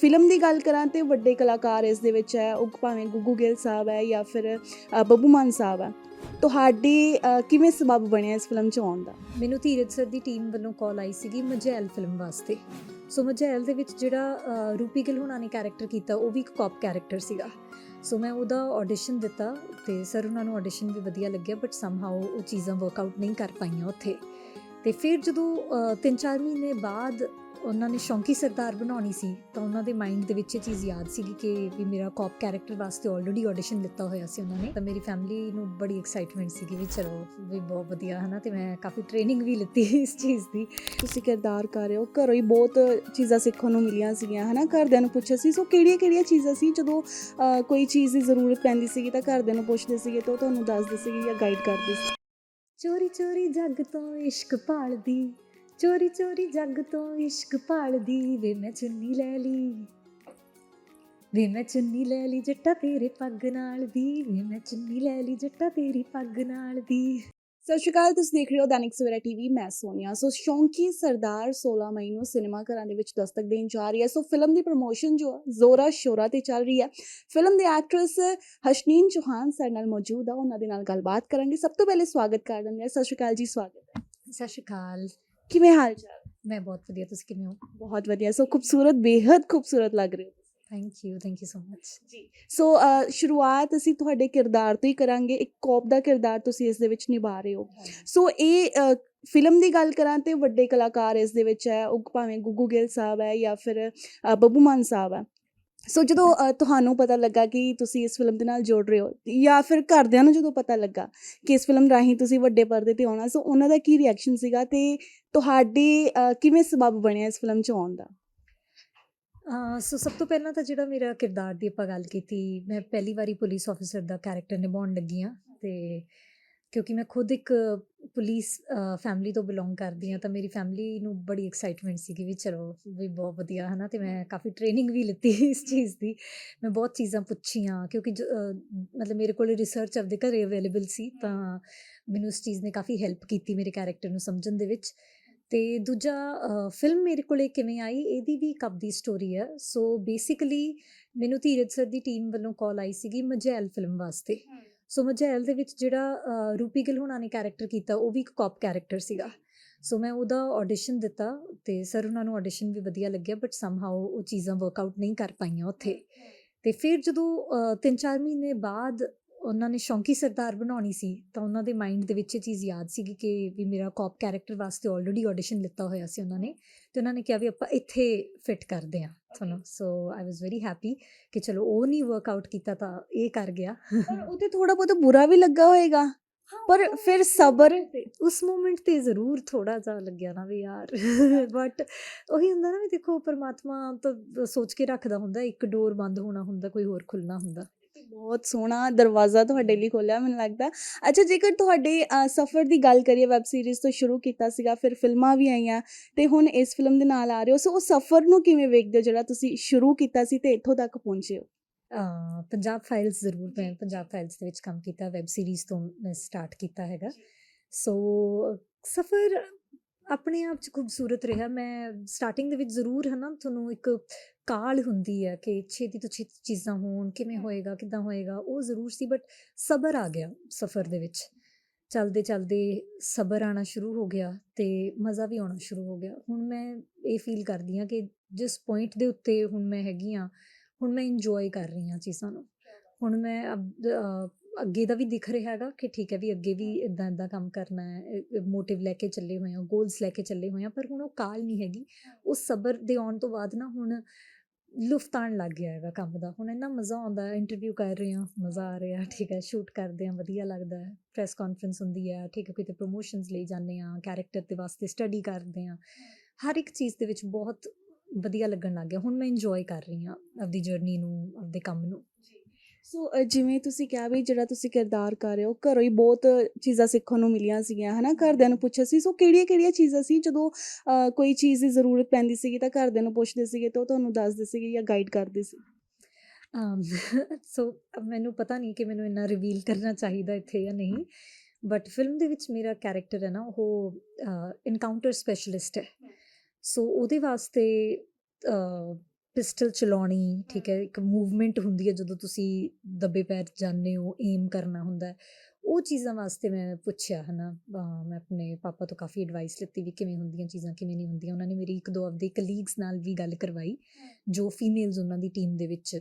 Film ਦੀ ਗੱਲ ਕਰਾਂ ਤੇ ਵੱਡੇ ਕਲਾਕਾਰ ਇਸ ਦੇ ਵਿੱਚ ਹੈ, ਉਹ ਭਾਵੇਂ ਗੁੱਗੂ ਗਿੱਲ ਸਾਹਿਬ ਹੈ ਜਾਂ ਫਿਰ ਬੱਬੂ ਮਾਨ ਸਾਹਿਬ ਹੈ। ਤੁਹਾਡੀ ਕਿਵੇਂ ਸਬਬ ਬਣਿਆ ਇਸ ਫਿਲਮ 'ਚ ਆਉਣ ਦਾ? ਮੈਨੂੰ ਧੀਰਜ ਸਰ ਦੀ ਟੀਮ ਵੱਲੋਂ ਕਾਲ ਆਈ ਸੀਗੀ ਮਜੈਲ ਫਿਲਮ ਵਾਸਤੇ। ਸੋ ਮਜੈਲ ਦੇ ਵਿੱਚ ਜਿਹੜਾ ਰੂਪੀ ਗਿੱਲ ਹੁਣਾਂ ਨੇ ਕੈਰੈਕਟਰ ਕੀਤਾ, ਉਹ ਵੀ ਇੱਕ ਕਾਪ ਕੈਰੈਕਟਰ ਸੀਗਾ। ਸੋ ਮੈਂ ਉਹਦਾ ਆਡੀਸ਼ਨ ਦਿੱਤਾ ਤੇ ਸਰ ਉਹਨਾਂ ਨੂੰ ਆਡੀਸ਼ਨ ਵੀ ਵਧੀਆ ਲੱਗਿਆ ਬਟ ਸਮਹਾਉ ਉਹ ਚੀਜ਼ਾਂ ਵਰਕਆਊਟ ਨਹੀਂ ਕਰ ਪਾਈਆਂ ਉੱਥੇ। ਤੇ ਫਿਰ ਜਦੋਂ 3-4 ਮਹੀਨੇ ਬਾਅਦ ਉਹਨਾਂ ਨੇ ਸ਼ੌਂਕੀ ਸਰਦਾਰ ਬਣਾਉਣੀ ਸੀ ਤਾਂ ਉਹਨਾਂ ਦੇ ਮਾਈਂਡ ਦੇ ਵਿੱਚ ਇਹ ਚੀਜ਼ ਯਾਦ ਸੀਗੀ ਕਿ ਵੀ ਮੇਰਾ ਕਾਪ ਕੈਰੈਕਟਰ ਵਾਸਤੇ ਆਲਰੇਡੀ ਆਡੀਸ਼ਨ ਦਿੱਤਾ ਹੋਇਆ ਸੀ ਉਹਨਾਂ ਨੇ। ਤਾਂ ਮੇਰੀ ਫੈਮਿਲੀ ਨੂੰ ਬੜੀ ਐਕਸਾਈਟਮੈਂਟ ਸੀਗੀ ਵੀ ਚਲੋ ਵੀ ਬਹੁਤ ਵਧੀਆ ਹਨਾ? ਤੇ ਮੈਂ ਕਾਫੀ ਟ੍ਰੇਨਿੰਗ ਵੀ ਲਿੱਤੀ ਇਸ ਚੀਜ਼ ਦੀ। ਤੁਸੀਂ ਕਿਰਦਾਰ ਕਰ ਰਹੇ ਹੋ ਘਰੋਂ ਹੀ ਬਹੁਤ ਚੀਜ਼ਾਂ ਸਿੱਖਣ ਨੂੰ ਮਿਲੀਆਂ ਸੀਗੀਆਂ ਹਨਾ? ਘਰਦਿਆਂ ਨੂੰ ਪੁੱਛਿਆ ਸੀ ਸੋ ਕਿਹੜੀਆਂ ਕਿਹੜੀਆਂ ਚੀਜ਼ਾਂ ਸੀ? ਜਦੋਂ ਕੋਈ ਚੀਜ਼ ਦੀ ਜ਼ਰੂਰਤ ਪੈਂਦੀ ਸੀਗੀ ਤਾਂ ਘਰਦਿਆਂ ਨੂੰ ਪੁੱਛਦੇ ਸੀਗੇ ਤਾਂ ਉਹ ਤੁਹਾਨੂੰ ਦੱਸਦੇ ਸੀਗੇ ਜਾਂ ਗਾਈਡ ਕਰਦੇ ਸੀ। ਚੋਰੀ ਚੋਰੀ ਜੱਗ ਤੋਂ ਇਸ਼ਕ ਭਾਲਦੀ ਚੋਰੀ ਚੋਰੀ ਜੱਗ ਤੋਂ ਇਸ਼ਕ ਭਾਲਦੀ ਵੇ ਮੈਂ ਚੁੰਨੀ ਲੈ ਲਈ। ਵੇ ਮੈਂ ਚੁੰਨੀ ਲੈ ਲਈ ਜੱਟਾ ਤੇਰੇ ਪੱਗ ਨਾਲ ਦੀ ਵੇ ਮੈਂ ਚੁੰਨੀ ਲੈ ਲਈ ਜੱਟਾ ਤੇਰੀ ਪੱਗ ਨਾਲ ਦੀ। ਸਤਿ ਸ਼੍ਰੀ ਅਕਾਲ ਤੁਸੀਂ ਦੇਖ ਰਹੇ ਹੋ ਦੈਨਿਕ ਸਵੇਰਾ ਟੀਵੀ ਮੈਂ ਸੋਨੀਆ। ਸੋ ਸ਼ੌਂਕੀ ਸਰਦਾਰ 16 ਮਈ ਨੂੰ ਸਿਨੇਮਾ ਘਰਾਂ ਦੇ ਵਿੱਚ ਦਸਤਕ ਦੇਣ ਜਾ ਰਹੀ ਹੈ। ਸੋ ਫਿਲਮ ਦੀ ਪ੍ਰੋਮੋਸ਼ਨ ਜੋ ਜ਼ੋਰਾ ਸ਼ੋਰਾ ਤੇ ਚੱਲ ਰਹੀ ਹੈ। ਫਿਲਮ ਦੇ ਐਕਟਰੈਸ ਹਸ਼ਨੀਨ ਚੌਹਾਨ ਸਾਡੇ ਨਾਲ ਮੌਜੂਦ ਆ ਉਹਨਾਂ ਦੇ ਨਾਲ ਗੱਲਬਾਤ ਕਰਾਂਗੇ। ਸਭ ਤੋਂ ਪਹਿਲੇ ਸਵਾਗਤ ਕਰ ਦਿੰਦੇ ਹਾਂ। ਸਤਿ ਸ਼੍ਰੀ ਅਕਾਲ ਜੀ ਸਵਾਗਤ ਹੈ। ਸਤਿ ਸ਼੍ਰੀ ਅਕਾਲ। ਕਿਵੇਂ ਹਾਲ ਚਾਲ? ਮੈਂ ਬਹੁਤ ਵਧੀਆ ਤੁਸੀਂ ਕਿਵੇਂ ਹੋ? ਬਹੁਤ ਵਧੀਆ। ਸੋ ਖੂਬਸੂਰਤ ਬੇहद ਖੂਬਸੂਰਤ ਲੱਗ ਰਹੇ ਹੋ thank you thank you so much ji. So ਸ਼ੁਰੂਆਤ ਅਸੀਂ ਤੁਹਾਡੇ ਕਿਰਦਾਰ ਤੋਂ ਹੀ ਕਰਾਂਗੇ। ਇੱਕ ਕੌਪ ਦਾ ਕਿਰਦਾਰ ਤੁਸੀਂ ਇਸ ਦੇ ਵਿੱਚ ਨਿਭਾ ਰਹੇ ਹੋ। ਸੋ ਇਹ ਫਿਲਮ ਦੀ ਗੱਲ ਕਰਾਂ ਤੇ ਵੱਡੇ ਕਲਾਕਾਰ ਇਸ ਦੇ ਵਿੱਚ ਹੈ। ਉਹ ਭਾਵੇਂ ਗੁੱਗੂ ਗਿੱਲ ਸਾਹਿਬ ਹੈ ਜਾਂ ਫਿਰ ਬੱਬੂ ਮਾਨ ਸਾਹਿਬ ਹੈ। ਸੋ ਜਦੋਂ ਅ, ਤੁਹਾਨੂੰ ਪਤਾ ਲੱਗਾ ਕਿ ਤੁਸੀਂ ਇਸ ਫਿਲਮ ਦੇ ਨਾਲ ਜੁੜ ਰਹੇ ਹੋ ਜਾਂ ਫਿਰ ਘਰਦਿਆਂ ਨੂੰ ਜਦੋਂ ਪਤਾ ਲੱਗਾ ਕਿ ਇਸ ਫਿਲਮ ਰਾਹੀਂ ਤੁਸੀਂ ਵੱਡੇ ਪਰਦੇ ਤੇ ਆਉਣਾ ਸੋ ਉਹਨਾਂ ਦਾ ਕੀ ਰਿਐਕਸ਼ਨ ਸੀਗਾ ਤੇ ਤੁਹਾਡੇ ਅ, ਕਿਵੇਂ ਸਬਬ ਬਣਿਆ ਇਸ ਫਿਲਮ 'ਚ ਆਉਣ ਦਾ? ਅਹ ਸੋ ਸਭ ਤੋਂ ਪਹਿਲਾਂ ਤਾਂ ਜਿਹੜਾ ਮੇਰਾ ਕਿਰਦਾਰ ਦੀ ਆਪਾਂ ਗੱਲ ਕੀਤੀ ਮੈਂ ਪਹਿਲੀ ਵਾਰੀ ਪੁਲਿਸ ਆਫੀਸਰ ਦਾ ਕੈਰੈਕਟਰ ਨਿਭਾਉਣ ਲੱਗੀ ਹਾਂ ਤੇ ਕਿਉਂਕਿ ਮੈਂ ਖੁਦ ਇੱਕ ਪੁਲਿਸ ਫੈਮਿਲੀ ਤੋਂ ਬਿਲੋਂਗ ਕਰਦੀ ਆ ਤਾਂ ਮੇਰੀ ਫੈਮਿਲੀ ਨੂੰ ਬੜੀ ਐਕਸਾਈਟਮੈਂਟ ਸੀਗੀ ਵੀ ਚਲੋ ਵੀ ਬਹੁਤ ਵਧੀਆ ਹਨਾ ਤੇ ਮੈਂ ਕਾਫੀ ਟ੍ਰੇਨਿੰਗ ਵੀ ਲਿੱਤੀ ਇਸ ਚੀਜ਼ ਦੀ। ਮੈਂ ਬਹੁਤ ਚੀਜ਼ਾਂ ਪੁੱਛੀਆਂ ਕਿਉਂਕਿ ਮਤਲਬ ਮੇਰੇ ਕੋਲ ਰਿਸਰਚ ਆਪਦੇ ਘਰੇ ਅਵੇਲੇਬਲ ਸੀ ਤਾਂ ਮੈਨੂੰ ਇਸ ਚੀਜ਼ ਨੇ ਕਾਫੀ ਹੈਲਪ ਕੀਤੀ ਮੇਰੇ ਕੈਰੈਕਟਰ ਨੂੰ ਸਮਝਣ ਦੇ ਵਿੱਚ। ਤੇ ਦੂਜਾ ਫਿਲਮ ਮੇਰੇ ਕੋਲੇ ਕਿਵੇਂ ਆਈ ਇਹਦੀ ਵੀ ਇੱਕ ਆਪਦੀ ਸਟੋਰੀ ਹੈ। ਸੋ ਬੇਸਿਕਲੀ ਮੈਨੂੰ ਧੀਰਜ ਸਰ ਦੀ ਟੀਮ ਵੱਲੋਂ ਕਾਲ ਆਈ ਸੀਗੀ ਮਜੈਲ ਫਿਲਮ ਵਾਸਤੇ। ਸੋ ਮਜੈਲ ਦੇ ਵਿੱਚ ਜਿਹੜਾ ਰੂਪੀ ਗਿੱਲ ਹੁਣਾਂ ਨੇ ਕੈਰੈਕਟਰ ਕੀਤਾ, ਉਹ ਵੀ ਇੱਕ ਕਾਪ ਕੈਰੈਕਟਰ ਸੀਗਾ। ਸੋ ਮੈਂ ਉਹਦਾ ਆਡੀਸ਼ਨ ਦਿੱਤਾ ਤੇ ਸਰ ਉਹਨਾਂ ਨੂੰ ਆਡੀਸ਼ਨ ਵੀ ਵਧੀਆ ਲੱਗਿਆ ਬਟ ਸਮਹਾਉ ਉਹ ਚੀਜ਼ਾਂ ਵਰਕਆਊਟ ਨਹੀਂ ਕਰ ਪਾਈਆਂ ਉੱਥੇ। ਤੇ ਫਿਰ ਜਦੋਂ 3-4 ਮਹੀਨੇ ਬਾਅਦ ਉਹਨਾਂ ਨੇ ਸ਼ੌਂਕੀ ਸਰਦਾਰ ਬਣਾਉਣੀ ਸੀ, ਤਾਂ ਉਹਨਾਂ ਦੇ ਮਾਈਂਡ ਦੇ ਵਿੱਚ ਇਹ ਚੀਜ਼ ਯਾਦ ਸੀਗੀ ਕਿ ਵੀ ਮੇਰਾ ਕਾਪ ਕੈਰੈਕਟਰ ਵਾਸਤੇ ਆਲਰੇਡੀ ਆਡੀਸ਼ਨ ਲਿੱਤਾ ਹੋਇਆ ਸੀ ਉਹਨਾਂ ਨੇ, ਤੇ ਉਹਨਾਂ ਨੇ ਕਿਹਾ ਵੀ ਆਪਾਂ ਇੱਥੇ ਫਿੱਟ ਕਰਦੇ ਹਾਂ। ਤੁਹਾਨੂੰ ਸੋ ਆਈ ਵਾਸ ਵੈਰੀ ਹੈਪੀ ਕਿ ਚਲੋ ਉਹ ਨਹੀਂ ਵਰਕਆਊਟ ਕੀਤਾ ਤਾਂ ਇਹ ਕਰ ਗਿਆ ਪਰ ਉਹ ਤੇ ਥੋੜਾ ਬਹੁਤ ਬੁਰਾ ਵੀ ਲੱਗਾ ਹੋਏਗਾ ਪਰ ਫਿਰ ਸਬਰ ਉਸ ਮੂਮੈਂਟ ਤੇ ਜ਼ਰੂਰ ਥੋੜਾ ਜਿਹਾ ਲੱਗਿਆ ਨਾ ਵੀ ਯਾਰ ਬਟ ਉਹੀ ਹੁੰਦਾ ਨਾ ਵੀ ਦੇਖੋ ਪਰਮਾਤਮਾ ਤਾਂ ਸੋਚ ਕੇ ਰੱਖਦਾ ਹੁੰਦਾ ਇੱਕ ਡੋਰ ਬੰਦ ਹੋਣਾ ਹੁੰਦਾ ਕੋਈ ਹੋਰ ਖੁੱਲਣਾ ਹੁੰਦਾ ਬਹੁਤ ਸੋਹਣਾ ਦਰਵਾਜ਼ਾ ਤੁਹਾਡੇ ਲਈ ਖੋਲਿਆ ਮੈਨੂੰ ਲੱਗਦਾ। ਅੱਛਾ ਜੇਕਰ ਤੁਹਾਡੇ ਸਫ਼ਰ ਦੀ ਗੱਲ ਕਰੀਏ ਵੈਬ ਸੀਰੀਜ਼ ਤੋਂ ਸ਼ੁਰੂ ਕੀਤਾ ਸੀਗਾ ਫਿਰ ਫਿਲਮਾਂ ਵੀ ਆਈਆਂ ਤੇ ਹੁਣ ਇਸ ਫਿਲਮ ਦੇ ਨਾਲ ਆ ਰਹੇ ਹੋ ਸੋ ਉਹ ਸਫ਼ਰ ਨੂੰ ਕਿਵੇਂ ਵੇਖਦੇ ਹੋ ਜਿਹੜਾ ਤੁਸੀਂ ਸ਼ੁਰੂ ਕੀਤਾ ਸੀ ਤੇ ਇੱਥੋਂ ਤੱਕ ਪਹੁੰਚੇ ਹੋ? ਪੰਜਾਬ ਫਾਈਲਸ ਜ਼ਰੂਰ ਮੈਂ ਪੰਜਾਬ ਫਾਈਲਸ ਦੇ ਵਿੱਚ ਕੰਮ ਕੀਤਾ ਵੈਬ ਸੀਰੀਜ਼ ਤੋਂ ਮੈਂ ਸਟਾਰਟ ਕੀਤਾ ਹੈਗਾ। ਸੋ ਸਫ਼ਰ ਆਪਣੇ ਆਪ ਚ ਖੂਬਸੂਰਤ ਰਿਹਾ। ਮੈਂ ਸਟਾਰਟਿੰਗ ਦੇ ਵਿੱਚ ਜ਼ਰੂਰ ਹੈ ਨਾ ਤੁਹਾਨੂੰ ਇੱਕ ਕਾਲ ਹੁੰਦੀ ਹੈ ਕਿ ਛੇਤੀ ਤੋਂ ਛੇਤੀ ਚੀਜ਼ਾਂ ਹੋਣ ਕਿਵੇਂ ਹੋਏਗਾ ਕਿਦਾਂ ਹੋਏਗਾ ਉਹ ਜ਼ਰੂਰ ਸੀ ਬਟ ਸਬਰ ਆ ਗਿਆ ਸਫ਼ਰ ਦੇ ਵਿੱਚ। ਚਲਦੇ ਚਲਦੇ ਸਬਰ ਆਣਾ ਸ਼ੁਰੂ ਹੋ ਗਿਆ ਤੇ ਮਜ਼ਾ ਵੀ ਆਉਣਾ ਸ਼ੁਰੂ ਹੋ ਗਿਆ। ਹੁਣ ਮੈਂ ਇਹ ਫੀਲ ਕਰਦੀ ਹਾਂ ਕਿ ਜਿਸ ਪੁਆਇੰਟ ਦੇ ਉੱਤੇ ਹੁਣ ਮੈਂ ਹੈਗੀ ਆ ਹੁਣ ਮੈਂ ਇੰਜੋਏ ਕਰ ਰਹੀ ਹਾਂ ਚੀਜ਼ਾਂ ਨੂੰ। ਹੁਣ ਮੈਂ ਅੱਗੇ ਦਾ ਵੀ ਦਿਖ ਰਿਹਾ ਹੈਗਾ ਕਿ ਠੀਕ ਹੈ ਵੀ ਅੱਗੇ ਵੀ ਇਦਾਂ ਇਦਾਂ ਕੰਮ ਕਰਨਾ ਹੈ ਮੋਟਿਵ ਲੈ ਕੇ ਚੱਲੇ ਹੋਏ ਆ ਗੋਲਸ ਲੈ ਕੇ ਚੱਲੇ ਹੋਏ ਆ ਪਰ ਹੁਣ ਉਹ ਕਾਲ ਨਹੀਂ ਹੈਗੀ। ਉਹ ਸਬਰ ਦੇ ਆਉਣ ਤੋਂ ਬਾਅਦ ਨਾ ਹੁਣ ਲੁਫਤ ਆਉਣ ਲੱਗ ਗਿਆ ਹੈਗਾ ਕੰਮ ਦਾ। ਹੁਣ ਇੰਨਾ ਮਜ਼ਾ ਆਉਂਦਾ ਹੈ ਇੰਟਰਵਿਊ ਕਰ ਰਹੇ ਹਾਂ ਮਜ਼ਾ ਆ ਰਿਹਾ ਠੀਕ ਹੈ ਸ਼ੂਟ ਕਰਦੇ ਹਾਂ ਵਧੀਆ ਲੱਗਦਾ ਹੈ ਪ੍ਰੈਸ ਕਾਨਫਰੰਸ ਹੁੰਦੀ ਹੈ ਠੀਕ ਹੈ ਕਿਤੇ ਪ੍ਰੋਮੋਸ਼ਨਸ ਲਈ ਜਾਂਦੇ ਆ ਕੈਰੈਕਟਰ ਦੇ ਵਾਸਤੇ ਸਟੱਡੀ ਕਰਦੇ ਆ ਹਰ ਇੱਕ ਚੀਜ਼ ਦੇ ਵਿੱਚ ਬਹੁਤ ਵਧੀਆ ਲੱਗਣ ਲੱਗ ਗਿਆ। ਹੁਣ ਮੈਂ ਇੰਜੋਏ ਕਰ ਰਹੀ ਹਾਂ ਆਪਦੀ ਜਰਨੀ ਨੂੰ ਆਪਦੇ ਕੰਮ ਨੂੰ। ਸੋ ਅ, ਜਿਵੇਂ ਤੁਸੀਂ ਕਿਹਾ ਵੀ ਜਿਹੜਾ ਤੁਸੀਂ ਕਿਰਦਾਰ ਕਰ ਰਹੇ ਹੋ ਘਰੋਂ ਹੀ ਬਹੁਤ ਚੀਜ਼ਾਂ ਸਿੱਖਣ ਨੂੰ ਮਿਲੀਆਂ ਸੀਗੀਆਂ ਹਨਾ? ਘਰਦਿਆਂ ਨੂੰ ਪੁੱਛਿਆ ਸੀ। ਸੋ ਕਿਹੜੀਆਂ ਕਿਹੜੀਆਂ ਚੀਜ਼ਾਂ ਸੀ? ਜਦੋਂ ਅ, ਕੋਈ ਚੀਜ਼ ਦੀ ਜ਼ਰੂਰਤ ਪੈਂਦੀ ਸੀਗੀ ਤਾਂ ਘਰਦਿਆਂ ਨੂੰ ਪੁੱਛਦੇ ਸੀਗੇ ਤਾਂ ਉਹ ਤੁਹਾਨੂੰ ਦੱਸਦੇ ਸੀਗੇ ਜਾਂ ਗਾਈਡ ਕਰਦੇ ਸੀ। ਸੋ ਮੈਨੂੰ ਪਤਾ ਨਹੀਂ ਕਿ ਮੈਨੂੰ ਇੰਨਾ ਰਿਵੀਲ ਕਰਨਾ ਚਾਹੀਦਾ ਇੱਥੇ ਜਾਂ ਨਹੀਂ ਬਟ ਫਿਲਮ ਦੇ ਵਿੱਚ ਮੇਰਾ ਕੈਰੈਕਟਰ ਹੈ ਨਾ ਉਹ ਇਨਕਾਊਂਟਰ ਸਪੈਸ਼ਲਿਸਟ ਹੈ। ਸੋ ਉਹਦੇ ਵਾਸਤੇ ਅਹ, ਪਿਸਟਲ ਚਲਾਉਣੀ ਠੀਕ ਹੈ ਇੱਕ ਮੂਵਮੈਂਟ ਹੁੰਦੀ ਹੈ ਜਦੋਂ ਤੁਸੀਂ ਦੱਬੇ ਪੈਰ ਜਾਂਦੇ ਹੋ ਏਮ ਕਰਨਾ ਹੁੰਦਾ ਹੈ। ਉਹ ਚੀਜ਼ਾਂ ਵਾਸਤੇ ਮੈਂ ਪੁੱਛਿਆ ਹਨਾ ਮੈਂ ਆਪਣੇ ਪਾਪਾ ਤੋਂ ਕਾਫੀ ਐਡਵਾਈਸ ਲਿੱਤੀ ਵੀ ਕਿਵੇਂ ਹੁੰਦੀਆਂ ਚੀਜ਼ਾਂ ਕਿਵੇਂ ਨਹੀਂ ਹੁੰਦੀਆਂ। ਉਹਨਾਂ ਨੇ ਮੇਰੀ ਇੱਕ ਦੋ ਆਪਦੇ ਕਲੀਗਸ ਨਾਲ ਵੀ ਗੱਲ ਕਰਵਾਈ ਜੋ ਫੀਮੇਲਸ ਉਹਨਾਂ ਦੀ ਟੀਮ ਦੇ ਵਿੱਚ